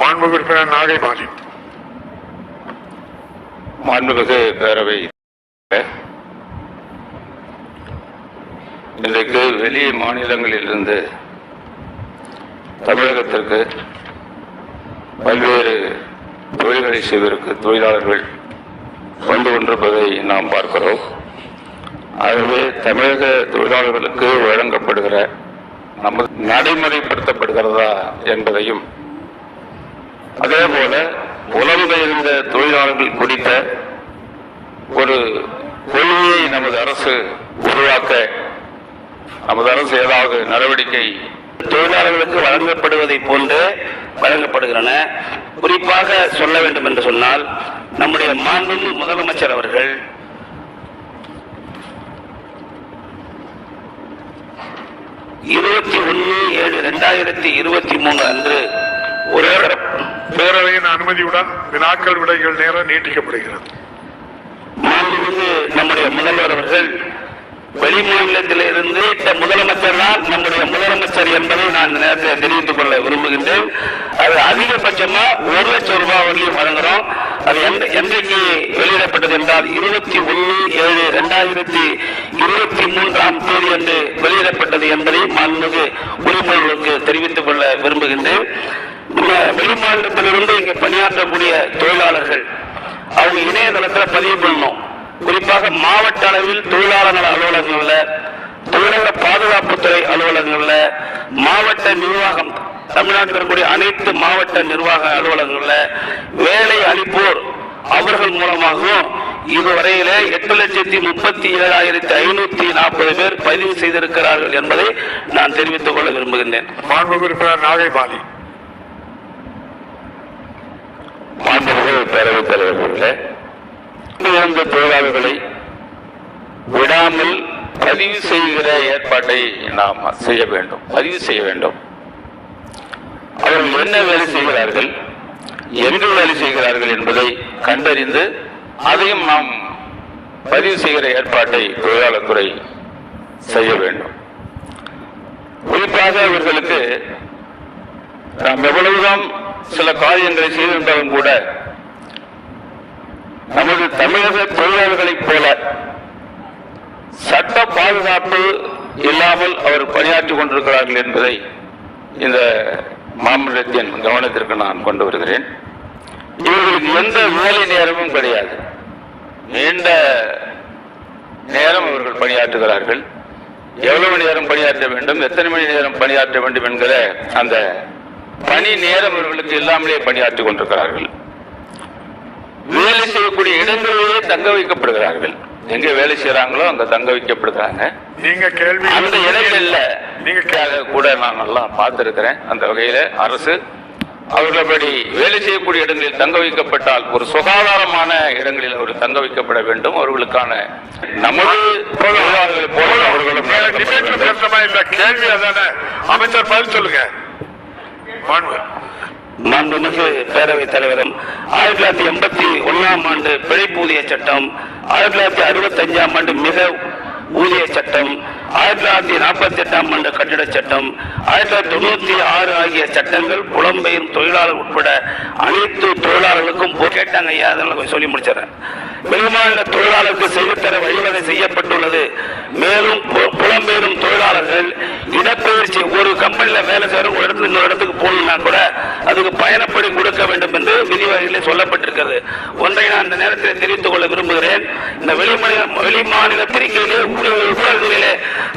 மாண்புமிகு உறுப்பினர் நாகை மாலி மாண்புமிகு பேரவை. இன்றைக்கு வெளி மாநிலங்களிலிருந்து தமிழகத்திற்கு பல்வேறு தொழில்களை செய்வதற்கு தொழிலாளர்கள் வந்து கொண்டிருப்பதை நாம் பார்க்கிறோம். ஆகவே தமிழக தொழிலாளர்களுக்கு வழங்கப்படுகிற நமது நடைமுறைப்படுத்தப்படுகிறதா என்பதையும் அதே போல புலம்பெயர்ந்த தொழிலாளர்கள் குறித்த ஒரு கொள்கையை நமது அரசு உருவாக்க நமது அரசு ஏதாவது நடவடிக்கை தொழிலாளர்களுக்கு வழங்கப்படுவதை போன்று வழங்கப்படுகின்றன. குறிப்பாக சொல்ல வேண்டும் என்று சொன்னால் நம்முடைய மாண்பு முதலமைச்சர் அவர்கள் இருபத்தி ஒன்று ஏழு ரெண்டாயிரத்தி இருபத்தி மூணு அன்று ஒரே பேரவையின் அனுமதியுடன் வினாக்கள் விடைகள் நேரம் நீட்டிக்கப்படுகிறது. நம்முடைய முதல்வர் அவர்கள் வெளிமாநிலத்திலிருந்து இந்த முதலமைச்சர் தான் நம்முடைய முதலமைச்சர் என்பதை நான் இந்த நேரத்தில் தெரிவித்துக் கொள்ள விரும்புகின்றேன். அது அதிகபட்சமா ஒரு லட்சம் ரூபாய் வரையும் வழங்குறோம். அது எந்த- என்றைக்கு வெளியிடப்பட்டது என்றால் இருபத்தி ஒன்று ஏழு இரண்டாயிரத்தி இருபத்தி மூன்றாம் தேதி என்று வெளியிடப்பட்டது என்பதை மாண்புமிகு உரிமைகளுக்கு தெரிவித்துக் கொள்ள விரும்புகின்றேன். வெளிமாநிலத்திலிருந்து இங்கே பணியாற்றக்கூடிய தொழிலாளர்கள் அவங்க இணையதளத்துல பதிவு பண்ணணும். குறிப்பாக மாவட்ட அளவில் தொழிலாளர் நல அலுவலகங்கள்ல தொழிலாளர் பாதுகாப்புத்துறை அலுவலகங்கள்ல மாவட்ட நிர்வாகம் தமிழ்நாட்டில் இருக்கக்கூடிய அனைத்து மாவட்ட நிர்வாக அலுவலகங்கள்ல வேலை அளிப்போர் அவர்கள் மூலமாகவும் இதுவரையில எட்டு லட்சத்தி முப்பத்தி ஏழாயிரத்தி ஐநூத்தி நாற்பது பேர் பதிவு செய்திருக்கிறார்கள் என்பதை நான் தெரிவித்துக் கொள்ள விரும்புகின்றேன். மாண்புமிகு உறுப்பினர் நாகை பாலி மாண்புமிகு பேரவைத் தலைவர் இந்த தொழிலாளர்களை விடாமல் பதிவு செய்கிற ஏற்பாட்டை நாம் செய்ய வேண்டும் பதிவு செய்ய வேண்டும். அவர்கள் என்ன வேலை செய்கிறார்கள் எங்கு வேலை செய்கிறார்கள் என்பதை கண்டறிந்து அதையும் நாம் பதிவு செய்கிற ஏற்பாட்டை தொழிலாளர் துறை செய்ய வேண்டும். குறிப்பாக இவர்களுக்கு நாம் எவ்வளவுதான் சில காரியங்களை செய்திருந்தாலும் கூட நமது தமிழக தொழிலாளர்களைப் போல சட்ட பாதுகாப்பு இல்லாமல் அவர் பணியாற்றிக் கொண்டிருக்கிறார்கள் என்பதை இந்த மாமல்லத்தின் கவனத்திற்கு நான் கொண்டு வருகிறேன். இவர்களுக்கு எந்த வேலை நேரமும் கிடையாது. நீண்ட நேரம் அவர்கள் பணியாற்றுகிறார்கள். எவ்வளவு நேரம் பணியாற்ற வேண்டும் எத்தனை மணி நேரம் பணியாற்ற வேண்டும் என்கிற அந்த பணி நேரம் இவர்களுக்கு இல்லாமலே பணியாற்றிக் கொண்டிருக்கிறார்கள். வேலை செய்யக்கூடிய இடங்களிலேயே தங்க வைக்கப்படுகிறார்கள். எங்க வேலை செய்யறாங்களோ அங்க தங்க வைக்கப்படுகிறாங்க. நீங்க கேள்வி அந்த இடங்கள்ல நீங்க கூட நான் நல்லா பார்த்திருக்கிறேன். அந்த வகையில அரசு அவர்கள் அப்படி வேலை செய்யக்கூடிய இடங்களில் தங்க வைக்கப்பட்டால் ஒரு சுகாதாரமான இடங்களில் அவர்கள் தங்க வைக்கப்பட வேண்டும். அவர்களுக்கான நமது அதானே? அமைச்சர் பதில் சொல்லுங்க. மாண்புமிகு பேரவைத் தலைவரும் ஆயிரத்தி தொள்ளாயிரத்தி எண்பத்தி ஒன்னாம் ஆண்டு பிழைப்பூதிய சட்டம் ஆயிரத்தி தொள்ளாயிரத்தி அறுபத்தி அஞ்சாம் ஆண்டு மிக ஊதிய சட்டம் ஆயிரத்தி தொள்ளாயிரத்தி நாற்பத்தி எட்டாம் ஆண்டு கட்டிட சட்டம் ஆயிரத்தி தொள்ளாயிரத்தி தொண்ணூத்தி ஆறு ஆகிய சட்டங்கள் புலம்பெயர் தொழிலாளர் உட்பட அனைத்து தொழிலாளர்களுக்கும் கேட்டாங்க ஐயா அதனால கொஞ்சம் சொல்லி முடிச்சிடறேன். வெளிமாநில தொழிலாளருக்கு செய்துத்தர வழிவகை செய்யப்பட்டுள்ளது. மேலும் தொழிலாளர்கள் இடப்பெயர்ச்சி ஒரு கம்பெனியில் வேலை செய்யற ஒரு இடத்துல இன்னொரு இடத்துக்கு போகணும்னா கூட அதுக்கு பயணப்படி கொடுக்க வேண்டும் என்று விதிவகையிலே சொல்லப்பட்டிருக்கிறது. ஒன்றை நான் இந்த நேரத்தில் தெரிவித்துக் கொள்ள விரும்புகிறேன். இந்த வெளிமாநில வெளிமாநில பத்திரிகையிலே ஊடகங்களிலே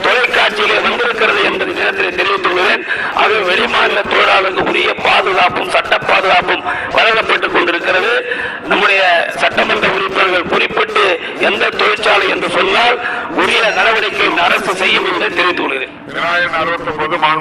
தொலைக்காட்சியிலே வந்திருக்கிறது என்பதை நேரத்தில் தெரிவித்துக் கொள்கிறேன். அது வெளிமாநில தொழிலாளர்களுக்கு உரிய பாதுகாப்பும் சட்ட பாதுகாப்பும் வழங்கப்பட்டுக் கொண்டிருக்கிறது. நம்முடைய சட்டமன்ற உறுப்பினர்கள் குறிப்பிட்டு எந்த தொழிற்சாலை என்று சொன்னால் உரிய நடவடிக்கை இந்த அரசு செய்யும் என்று தெரிவித்துக் கொள்கிறேன்.